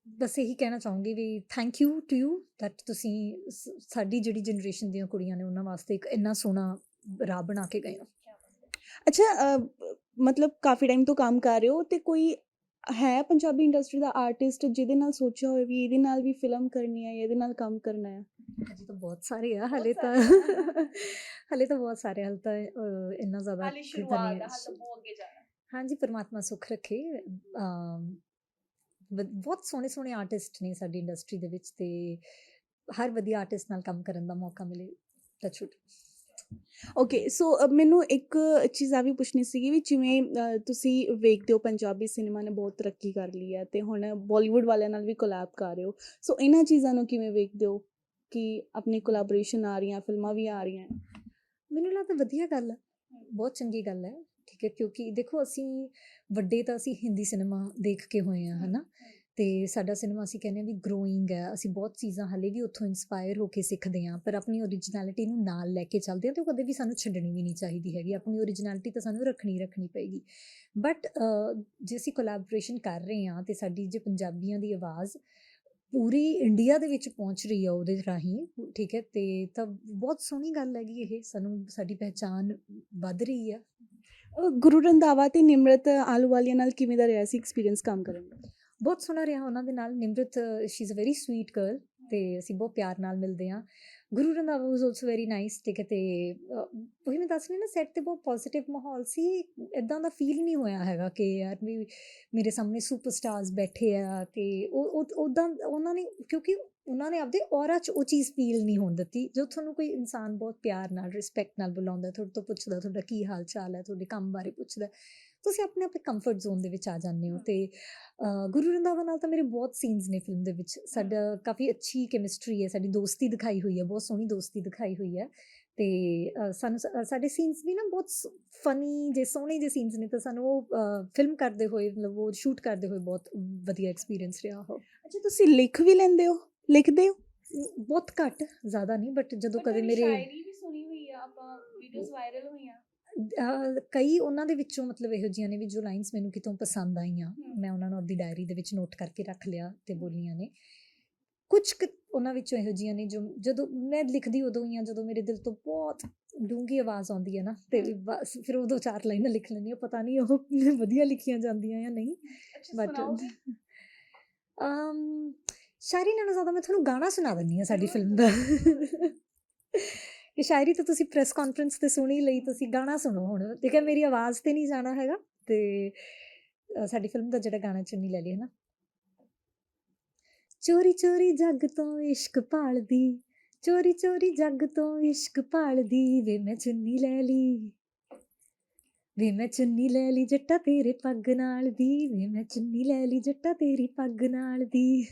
ਬਸ ਇਹੀ ਕਹਿਣਾ ਚਾਹੂੰਗੀ ਵੀ thank you to you that ਤੁਸੀਂ ਸਾਡੀ ਜਿਹੜੀ ਜਨਰੇਸ਼ਨ ਦੀਆਂ ਕੁੜੀਆਂ ਨੇ ਉਹਨਾਂ ਵਾਸਤੇ ਇੱਕ ਇੰਨਾ ਸੋਹਣਾ ਰਾਹ ਬਣਾ ਕੇ ਗਏ ਹੋ। ਅੱਛਾ ਮਤਲਬ ਕਾਫੀ ਟਾਈਮ ਤੋਂ ਕੰਮ ਕਰ ਰਹੇ ਹੋ ਤੇ ਕੋਈ ਹੈ ਪੰਜਾਬੀ ਇੰਡਸਟਰੀ ਦਾ ਆਰਟਿਸਟ ਜਿਹਦੇ ਨਾਲ ਸੋਚਿਆ ਹੋਵੇ ਵੀ ਇਹਦੇ ਨਾਲ ਵੀ ਫਿਲਮ ਕਰਨੀ ਹੈ ਇਹਦੇ ਨਾਲ ਕੰਮ ਕਰਨਾ ਹੈ? ਅਜੇ ਤਾਂ ਬਹੁਤ ਸਾਰੇ ਆ ਹਲੇ ਤਾਂ ਹਲੇ ਤਾਂ ਬਹੁਤ ਸਾਰੇ ਹਲੇ ਤਾਂ ਅਹ, ਇੰਨਾ ਜ਼ਿਆਦਾ ਕਿੱਦਾਂ ਨਹੀਂ ਹੈ। ਬਹੁਤ ਅੱਗੇ ਜਾਣਾ। ਹਾਂਜੀ ਪਰਮਾਤਮਾ ਸੁੱਖ ਰੱਖੇ। ਅਮ, ਵ- ਬਹੁਤ ਸੋਹਣੇ ਸੋਹਣੇ ਆਰਟਿਸਟ ਨੇ ਸਾਡੀ ਇੰਡਸਟਰੀ ਦੇ ਵਿੱਚ ਤੇ ਹਰ ਵਧੀਆ ਆਰਟਿਸਟ ਨਾਲ ਕੰਮ ਕਰਨ ਦਾ ਮੌਕਾ ਮਿਲੇ ਟੱਚਵੁੱਡ ਓਕੇ ਸੋ ਮੈਨੂੰ ਇੱਕ ਚੀਜ਼ ਆ ਵੀ ਪੁੱਛਣੀ ਸੀਗੀ ਵੀ ਜਿਵੇਂ ਅ, ਤੁਸੀਂ ਵੇਖਦੇ ਹੋ ਪੰਜਾਬੀ ਸਿਨੇਮਾ ਨੇ ਬਹੁਤ ਤਰੱਕੀ ਕਰ ਲਈ ਹੈ ਤੇ ਹੁਣ ਬਾਲੀਵੁੱਡ ਵਾਲਿਆਂ ਨਾਲ ਵੀ ਕੋਲੈਬ ਕਰ ਰਹੇ ਹੋ। ਸੋ ਇਹਨਾਂ ਚੀਜ਼ਾਂ ਨੂੰ ਕਿਵੇਂ ਵੇਖਦੇ ਹੋ? ਕਿ ਆਪਣੀ ਕੋਲੈਬੋਰੇਸ਼ਨ ਆ ਰਹੀਆਂ, ਫਿਲਮਾਂ ਵੀ ਆ ਰਹੀਆਂ ਮੈਨੂੰ ਲੱਗਦਾ ਵਧੀਆ ਗੱਲ ਹੈ ਬਹੁਤ ਚੰਗੀ ਗੱਲ ਹੈ ਠੀਕ ਹੈ, ਕਿਉਂਕਿ ਦੇਖੋ ਅਸੀਂ ਵੱਡੇ ਤਾਂ ਅਸੀਂ ਹਿੰਦੀ ਸਿਨੇਮਾ ਦੇਖ ਕੇ ਹੋਏ ਆ ਹਨਾ? ਤੇ ਸਾਡਾ ਸਿਨੇਮਾ ਅਸੀਂ ਕਹਿੰਦੇ ਹਾਂ ਵੀ ਗਰੋਇੰਗ ਹੈ। ਅਸੀਂ ਬਹੁਤ ਚੀਜ਼ਾਂ ਹਲੇ ਵੀ ਉੱਥੋਂ ਇਨਸਪਾਇਰ ਹੋ ਕੇ ਸਿੱਖਦੇ ਹਾਂ, ਪਰ ਆਪਣੀ ਓਰੀਜਨੈਲਿਟੀ ਨੂੰ ਨਾਲ ਲੈ ਕੇ ਚੱਲਦੇ ਹਾਂ ਤੇ ਉਹ ਕਦੇ ਵੀ ਸਾਨੂੰ ਛੱਡਣੀ ਵੀ ਨਹੀਂ ਚਾਹੀਦੀ ਹੈਗੀ। ਆਪਣੀ ਓਰੀਜਨੈਲਿਟੀ ਤਾਂ ਸਾਨੂੰ ਰੱਖਣੀ ਰੱਖਣੀ ਪਏਗੀ। ਬਟ ਜੇ ਅਸੀਂ ਕੋਲੈਬੋਰੇਸ਼ਨ ਕਰ ਰਹੇ ਹਾਂ ਤੇ ਸਾਡੀ ਜੇ ਪੰਜਾਬੀਆਂ ਦੀ ਆਵਾਜ਼ ਪੂਰੀ ਇੰਡੀਆ ਦੇ ਵਿੱਚ ਪਹੁੰਚ ਰਹੀ ਹੈ ਉਹਦੇ ਰਾਹੀਂ ਠੀਕ ਹੈ ਤੇ ਤਾਂ ਬਹੁਤ ਸੋਹਣੀ ਗੱਲ ਹੈਗੀ ਇਹ ਸਾਨੂੰ ਸਾਡੀ ਪਹਿਚਾਨ ਵੱਧ ਰਹੀ ਅ, ਗੁਰੂ ਰੰਧਾਵਾ ਤੇ ਨਿਮਰਤ ਆਲੂਵਾਲੀਆ ਨਾਲ ਕਿਵੇਂ ਦਾ ਰਿਹਾ ਸੀ ਐਕਸਪੀਰੀਅੰਸ ਕੰਮ ਕਰਨ ਦਾ? ਬਹੁਤ ਸੋਹਣਾ ਰਿਹਾ ਉਹਨਾਂ ਦੇ ਨਾਲ Nimrat she is a very sweet girl ਤੇ ਅਸੀਂ ਬਹੁਤ ਪਿਆਰ ਨਾਲ ਮਿਲਦੇ ਹਾਂ। Guru Randhawa was also very nice ਠੀਕ ਹੈ ਤੇ ਉਹੀ ਮੈਂ ਦੱਸ ਰਹੀ ਨਾ ਸੈੱਟ ਤੇ ਬਹੁਤ ਪੋਜ਼ਿਟਿਵ ਮਾਹੌਲ ਸੀ ਇਦਾਂ ਦਾ ਫੀਲ ਨਹੀਂ ਹੋਇਆ ਹੈਗਾ ਕਿ ਯਾਰ ਵੀ ਮੇਰੇ ਸਾਹਮਣੇ ਸੁਪਰਸਟਾਰਸ ਬੈਠੇ ਆ ਤੇ ਉਹ ਉਦਾਂ ਉਹਨਾਂ ਨੇ ਕਿਉਂਕਿ ਉਹਨਾਂ ਨੇ ਆਪਦੇ ਔਰਾ 'ਚ ਉਹ ਚੀਜ਼ ਫੀਲ ਨਹੀਂ ਹੋਣ ਦਿੱਤੀ ਜੋ ਤੁਹਾਨੂੰ ਕੋਈ ਇਨਸਾਨ ਬਹੁਤ ਪਿਆਰ ਨਾਲ ਰਿਸਪੈਕਟ ਨਾਲ ਬੁਲਾਉਂਦਾ ਤੁਹਾਡੇ ਤੋਂ ਪੁੱਛਦਾ ਤੁਹਾਡਾ ਕੀ ਹਾਲ ਚਾਲ ਹੈ ਤੁਹਾਡੇ ਕੰਮ ਬਾਰੇ ਪੁੱਛਦਾ ਤੁਸੀਂ ਆਪਣੇ ਆਪਣੇ ਕੰਫਰਟ ਜ਼ੋਨ ਦੇ ਵਿੱਚ ਆ ਜਾਂਦੇ ਹੋ ਤੇ ਗੁਰੂ ਰੰਧਾਵਾ ਨਾਲ ਤਾਂ ਮੇਰੇ ਬਹੁਤ ਸੀਨਸ ਨੇ ਫਿਲਮ ਦੇ ਵਿੱਚ। ਸਾਡਾ ਕਾਫੀ ਅੱਛੀ ਕੈਮਿਸਟਰੀ ਹੈ ਸਾਡੀ ਦੋਸਤੀ ਦਿਖਾਈ ਹੋਈ ਹੈ ਬਹੁਤ ਸੋਹਣੀ ਦੋਸਤੀ ਦਿਖਾਈ ਹੋਈ ਹੈ। ਤੇ ਸਾਨੂੰ ਸਾਡੇ ਸੀਨਸ ਵੀ ਨਾ ਬਹੁਤ ਫਨੀ ਜੇ ਸੋਹਣੇ ਜੇ ਸੀਨਸ ਨੇ ਤਾਂ ਸਾਨੂੰ ਉਹ ਫਿਲਮ ਕਰਦੇ ਹੋਏ ਮਤਲਬ ਉਹ ਸ਼ੂਟ ਕਰਦੇ ਹੋਏ ਬਹੁਤ ਵਧੀਆ ਐਕਸਪੀਰੀਅੰਸ ਰਿਹਾ ਉਹ। ਅੱਛਾ ਤੁਸੀਂ ਲਿਖ ਵੀ ਲੈਂਦੇ ਹੋ? ਲਿਖਦੇ ਹੋ? ਬਹੁਤ ਘੱਟ ਜ਼ਿਆਦਾ ਨਹੀਂ ਬਟ ਜਦੋਂ ਕਦੇ ਮੇਰੇ ਸ਼ਾਇਰੀ ਵੀ ਸੁਣੀ ਹੋਈ ਆ ਆਪਾਂ ਵੀਡੀਓਜ਼ ਵਾਇਰਲ ਹੋਈਆਂ। ਕਈ ਉਹਨਾਂ ਦੇ ਵਿੱਚੋਂ ਮਤਲਬ ਇਹੋ ਜਿਹੀਆਂ ਨੇ ਵੀ ਜੋ ਲਾਈਨਸ ਮੈਨੂੰ ਕਿਤੋਂ ਪਸੰਦ ਆਈਆਂ। ਮੈਂ ਉਹਨਾਂ ਨੂੰ ਆਪਦੀ ਡਾਇਰੀ ਦੇ ਵਿੱਚ ਨੋਟ ਕਰਕੇ ਰੱਖ ਲਿਆ ਤੇ ਬੋਲੀਆਂ ਨੇ। ਕੁਝ ਉਹਨਾਂ ਵਿੱਚੋਂ ਇਹੋ ਜਿਹੀਆਂ ਨੇ ਜੋ ਜਦੋਂ ਮੈਂ ਲਿਖਦੀ ਉਦੋਂ ਹੀ ਆ ਜਦੋਂ ਮੇਰੇ ਦਿਲ ਤੋਂ ਬਹੁਤ ਡੂੰਘੀ ਆਵਾਜ਼ ਆਉਂਦੀ ਹੈ ਨਾ ਤੇ। ਬਸ ਫਿਰ ਉਦੋਂ ਚਾਰ ਲਾਈਨਾਂ ਲਿਖ ਲੈਂਦੀ ਹਾਂ ਪਤਾ ਨਹੀਂ ਉਹ ਵਧੀਆ ਲਿਖੀਆਂ ਜਾਂਦੀਆਂ ਜਾਂ ਨਹੀਂ। ਬਟ ਅਮ ਸ਼ਾਇਰੀ ਨਾਲੋਂ ਜ਼ਿਆਦਾ ਮੈਂ ਤੁਹਾਨੂੰ ਗਾਣਾ ਸੁਣਾ ਦਿੰਦੀ ਹਾਂ ਸਾਡੀ ਫਿਲਮ ਦਾ। ਕਿ ਸ਼ਾਇਰੀ ਤਾਂ ਤੁਸੀਂ ਪ੍ਰੈਸ ਕਾਨਫਰੰਸ ਤੇ ਸੁਣੀ ਲਈ, ਤੁਸੀਂ ਗਾਣਾ ਸੁਣੋ ਹੁਣ। ਦੇਖਿਆ ਮੇਰੀ ਆਵਾਜ਼ ਤੇ ਨਹੀਂ ਜਾਣਾ ਹੈਗਾ ਤੇ ਸਾਡੀ ਫਿਲਮ ਦਾ ਜਿਹੜਾ ਗਾਣਾ ਚੁੰਨੀ ਲੈ ਲਈ ਹੈ ਨਾ ਚੋਰੀ ਚੋਰੀ ਜੱਗ ਤੋਂ ਇਸ਼ਕ ਭਾਲਦੀ ਚੋਰੀ ਚੋਰੀ ਜੱਗ ਤੋਂ ਇਸ਼ਕ ਭਾਲਦੀ ਵੇ ਮੈਂ ਚੁੰਨੀ ਲੈ ਲਈ। ਵੇ ਮੈਂ ਚੁੰਨੀ ਲੈ ਲਈ ਜੱਟਾ ਤੇਰੇ ਪੱਗ ਨਾਲ ਦੀ, ਵੇ ਮੈਂ ਚੁੰਨੀ ਲੈ ਲਈ ਜੱਟਾ ਤੇਰੀ ਪੱਗ ਨਾਲ ਦੀ।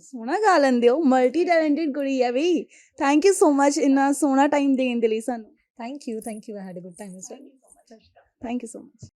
ਸੋਹਣਾ ਗਾ ਲੈਂਦੇ ਹੋ। ਮਲਟੀ ਟੈਲੈਂਟਡ ਕੁੜੀ ਹੈ ਵੀ ਥੈਂਕ ਯੂ ਸੋ ਮਚ ਇੰਨਾ ਸੋਹਣਾ ਟਾਈਮ ਦੇਣ ਦੇ ਲਈ ਸਾਨੂੰ। Thank you thank you I had a good time as well thank you so much